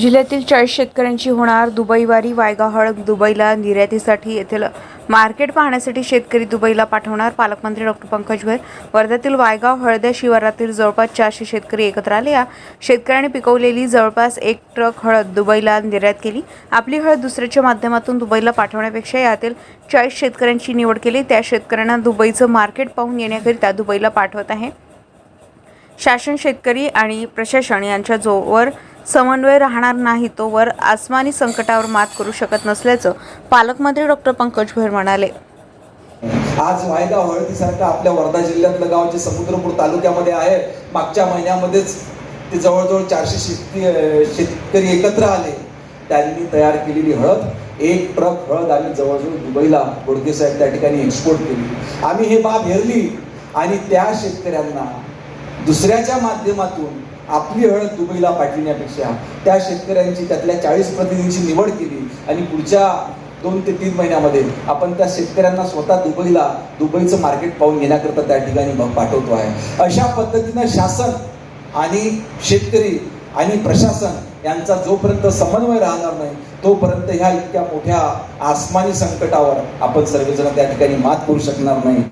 जिल्ह्यातील चाळीस शेतकऱ्यांची होणार दुबईवारी वायगा हळद दुबईला निर्यातीसाठी येथील मार्केट पाहण्यासाठी शेतकरी दुबईला पाठवणार. पालकमंत्री डॉक्टर पंकज भैर वर्ध्यातील वायगाव हळद्या शिवारातील जवळपास चारशे शेतकरी एकत्र आले. या शेतकऱ्यांनी पिकवलेली जवळपास एक ट्रक हळद दुबईला निर्यात केली. आपली हळद दुसऱ्याच्या माध्यमातून दुबईला पाठवण्यापेक्षा यातील चाळीस शेतकऱ्यांची निवड केली. त्या शेतकऱ्यांना दुबईचं मार्केट पाहून येण्याकरिता दुबईला पाठवत आहे. शासन शेतकरी आणि प्रशासन यांच्या जोवर समन्वय राहणार नाही तोवर आसमानी संकटावर मात करू शकत नसल्याचं पालकमंत्री डॉक्टर पंकज भैर म्हणाले. आज वायगाव हळदीसारखं आपल्या वर्धा जिल्ह्यातलं गाव जे समुद्रपूर तालुक्यामध्ये आहे. मागच्या महिन्यामध्येच ते जवळजवळ चारशे शेतकरी शेतकरी एकत्र आले. त्यांनी तयार केलेली हळद एक ट्रक हळद आम्ही जवळजवळ दुबईला गोडके साहेब त्या ठिकाणी एक्सपोर्ट केली. आम्ही हे बाब हेरली आणि त्या शेतकऱ्यांना दुसऱ्याच्या माध्यमातून आपली हळद दुबईला पाठविण्यापेक्षा त्या शेतकऱ्यांची त्यातल्या चाळीस प्रतिनिधींची निवड केली आणि पुढच्या दोन ते तीन महिन्यामध्ये आपण त्या शेतकऱ्यांना स्वतः दुबईला दुबईचं मार्केट पाहून घेण्याकरता त्या ठिकाणी पाठवतो आहे. अशा पद्धतीनं शासन आणि शेतकरी आणि प्रशासन यांचा जोपर्यंत समन्वय राहणार नाही तोपर्यंत ह्या इतक्या मोठ्या आसमानी संकटावर आपण सर्वजण त्या ठिकाणी मात करू शकणार नाही.